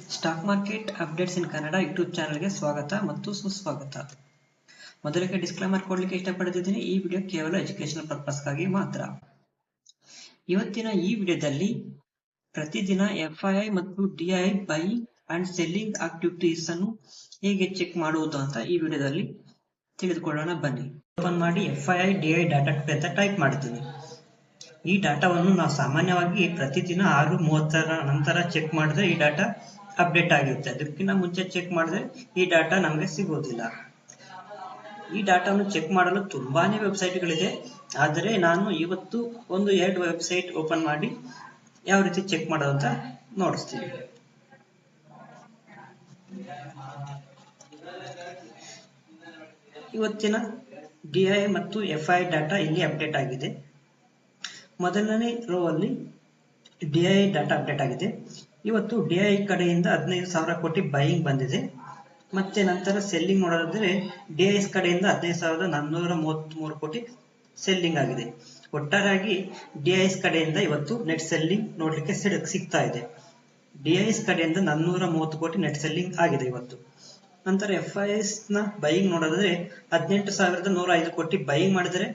Stock market updates in Kannada YouTube ಚಾನಲ್ಗೆ ಸ್ವಾಗತ ಮತ್ತು ಸುಸ್ವಾಗತ. ಮೊದಲಿಗೆ ಡಿಸ್ಕ್ಲೈಮರ್ ಕೊಡ್ಲಿಕ್ಕೆ ಇಷ್ಟಪಡ್ತಿದ್ದೀನಿ ಈ ವಿಡಿಯೋ ಕೇವಲ ಎಜುಕೇಶನಲ್ ಪರ್ಪಸ್ಗಾಗಿ ಮಾತ್ರ. ಇವತ್ತಿನ ಈ ವಿಡಿಯೋದಲ್ಲಿ ಪ್ರತಿದಿನ ಎಫ್ಐಐ ಮತ್ತು DI buy and selling activities ಅನ್ನು ಹೇಗೆ ಚೆಕ್ ಮಾಡುವುದು ಅಂತ ಈ ವಿಡಿಯೋದಲ್ಲಿ ತಿಳಿದುಕೊಳ್ಳೋಣ, ಬನ್ನಿ. ಓಪನ್ ಮಾಡಿ ಎಫ್ಐಐ ಡಿಐ ಡಾಟಾ ಅಂತ ಟೈಪ್ ಮಾಡ್ತೀನಿ. ಈ ಡಾಟಾವನ್ನು ನಾವು ಸಾಮಾನ್ಯವಾಗಿ ಪ್ರತಿದಿನ ಆರು ಮೂವತ್ತರ ನಂತರ ಚೆಕ್ ಮಾಡಿದ್ರೆ ಈ ಡಾಟಾ ಅಪ್ಡೇಟ್ ಆಗಿರುತ್ತೆ. ಅದಕ್ಕಿಂತ ಮುಂಚೆ ಚೆಕ್ ಮಾಡಿದ್ರೆ ಈ ಡಾಟಾ ನಮಗೆ ಸಿಗೋದಿಲ್ಲ. ಈ ಡಾಟಾವನ್ನು ಚೆಕ್ ಮಾಡಲು ತುಂಬಾನೇ ವೆಬ್ಸೈಟ್ಗಳಿದೆ ಆದರೆ ನಾನು ಇವತ್ತು ಒಂದು ಎರಡು ವೆಬ್ಸೈಟ್ ಓಪನ್ ಮಾಡಿ ಯಾವ ರೀತಿ ಚೆಕ್ ಮಾಡೋದು ಅಂತ ನೋಡಿಸ್ತೀನಿ. ಇವತ್ತಿನ ಡಿಐ ಮತ್ತು ಎಫ್ ಐ ಡಾಟಾ ಇಲ್ಲಿ ಅಪ್ಡೇಟ್ ಆಗಿದೆ. ಮೊದಲನೇ ರೋ ಅಲ್ಲಿ ಡಿಐ ಡಾಟಾ ಅಪ್ಡೇಟ್ ಆಗಿದೆ. ಇವತ್ತು ಡಿ ಐ ಕಡೆಯಿಂದ ಹದಿನೈದು ಸಾವಿರ ಕೋಟಿ ಬೈಯಿಂಗ್ ಬಂದಿದೆ. ಮತ್ತೆ ನಂತರ ಸೆಲ್ಲಿಂಗ್ ನೋಡೋದಾದ್ರೆ ಡಿಐಎಸ್ ಕಡೆಯಿಂದ ಹದಿನೈದು ಸಾವಿರದ ನಾನ್ನೂರ ಮೂವತ್ತ್ಮೂರು ಕೋಟಿ ಸೆಲ್ಲಿಂಗ್ ಆಗಿದೆ. ಒಟ್ಟಾರೆಯಾಗಿ ಡಿಐಎಸ್ ಕಡೆಯಿಂದ ಇವತ್ತು ನೆಟ್ ಸೆಲ್ಲಿಂಗ್ ನೋಡಲಿಕ್ಕೆ ಸಿಗ್ತಾ ಇದೆ. ಡಿ ಡಿಐಎಸ್ ಕಡೆಯಿಂದ ನಾನ್ನೂರ ಮೂವತ್ತು ಕೋಟಿ ನೆಟ್ ಸೆಲ್ಲಿಂಗ್ ಆಗಿದೆ ಇವತ್ತು. ನಂತರ ಎಫ್ ಐ ಎಸ್ನ ಬೈಯಿಂಗ್ ನೋಡೋದಾದ್ರೆ ಹದಿನೆಂಟು ಸಾವಿರದ ನೂರ ಐದು ಕೋಟಿ ಬೈಯಿಂಗ್ ಮಾಡಿದರೆ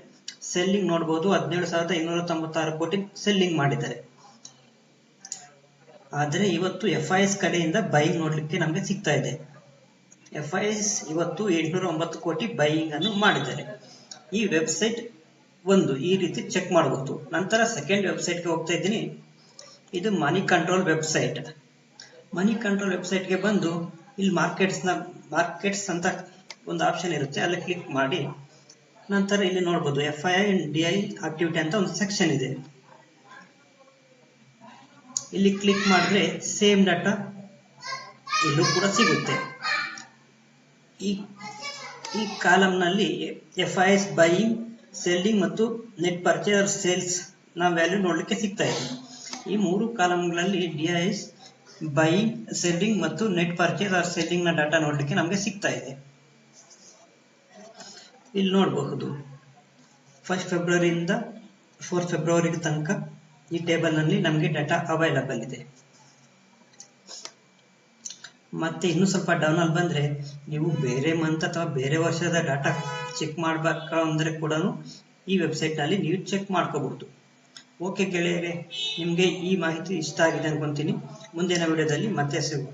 ಸೆಲ್ಲಿಂಗ್ ನೋಡಬಹುದು ಹದಿನೇಳು ಸಾವಿರದ ಇನ್ನೂರ ತೊಂಬತ್ತಾರು ಕೋಟಿ ಸೆಲ್ಲಿಂಗ್ ಮಾಡಿದ್ದಾರೆ. ಆದರೆ ಇವತ್ತು ಎಫ್ ಐ ಎಸ್ ಕಡೆಯಿಂದ ಬೈಯಿಂಗ್ ನೋಡ್ಲಿಕ್ಕೆ ನಮಗೆ ಸಿಗ್ತಾ ಇದೆ. ಎಫ್ ಐ ಎಸ್ ಇವತ್ತು ಎಂಟುನೂರ ಒಂಬತ್ತು ಕೋಟಿ ಬೈಯಿಂಗ್ ಅನ್ನು ಮಾಡಿದ್ದಾರೆ. ಈ ವೆಬ್ಸೈಟ್ ಒಂದು ಈ ರೀತಿ ಚೆಕ್ ಮಾಡಬಹುದು ನಂತರ ಸೆಕೆಂಡ್ ವೆಬ್ಸೈಟ್ಗೆ ಹೋಗ್ತಾ ಇದ್ದೀನಿ. ಇದು ಮನಿ ಕಂಟ್ರೋಲ್ ವೆಬ್ಸೈಟ್ ಮನಿ ಕಂಟ್ರೋಲ್ ವೆಬ್ಸೈಟ್ಗೆ ಬಂದು ಇಲ್ಲಿ ಮಾರ್ಕೆಟ್ಸ್ನ ಮಾರ್ಕೆಟ್ಸ್ ಅಂತ ಒಂದು ಆಪ್ಷನ್ ಇರುತ್ತೆ. ಅಲ್ಲಿ ಕ್ಲಿಕ್ ಮಾಡಿ. ನಂತರ ಇಲ್ಲಿ ನೋಡ್ಬೋದು F I D I activity ಅಂತ ಒಂದು ಸೆಕ್ಷನ್ ಇದೆ. ಇಲ್ಲಿ ಕ್ಲಿಕ್ ಮಾಡಿದ್ರೆ ಸೇಮ್ ಡಾಟಾ ಇಲ್ಲೂ ಕೂಡ ಸಿಗುತ್ತೆ. ಈ ಈ ಕಾಲಮ್ನಲ್ಲಿ F I S buying selling ಮತ್ತು ನೆಟ್ ಪರ್ಚೇಸ್ ಸೇಲ್ಸ್ನ ವ್ಯಾಲ್ಯೂ ನೋಡಲಿಕ್ಕೆ ಸಿಗ್ತಾ ಇದೆ. ಈ ಮೂರು ಕಾಲಮ್ಗಳಲ್ಲಿ D I S buying selling ಮತ್ತು ನೆಟ್ ಪರ್ಚೇಸ್ ಆರ್ ಸೆಲ್ಲಿಂಗ್ನ ಡಾಟಾ ನೋಡಲಿಕ್ಕೆ ನಮಗೆ ಸಿಗ್ತಾ ಇದೆ. ಇಲ್ಲಿ ನೋಡಬಹುದು. ಫಸ್ಟ್ ಫೆಬ್ರವರಿಯಿಂದ ಫೋರ್ತ್ ಫೆಬ್ರವರಿ ತನಕ ಈ ಟೇಬಲ್ನಲ್ಲಿ ನಮಗೆ ಡಾಟಾ ಅವೈಲಬಲ್ ಇದೆ. ಮತ್ತೆ ಇನ್ನು ಸ್ವಲ್ಪ ಡೌನ್ ಅಲ್ಲಿ ಬಂದ್ರೆ ನೀವು ಬೇರೆ ಮಂತ್ ಅಥವಾ ಬೇರೆ ವರ್ಷದ ಡಾಟಾ ಚೆಕ್ ಮಾಡ್ಬೇಕಂದ್ರೆ ಕೂಡ ಈ ವೆಬ್ಸೈಟ್ನಲ್ಲಿ ನೀವು ಚೆಕ್ ಮಾಡ್ಕೋಬಹುದು ಓಕೆ ಗೆಳೆಯರೆ, ನಿಮಗೆ ಈ ಮಾಹಿತಿ ಇಷ್ಟ ಆಗಿದೆ ಅನ್ಕೊಂತೀನಿ. ಮುಂದಿನ ವಿಡಿಯೋದಲ್ಲಿ ಮತ್ತೆ ಸಿಗುವ.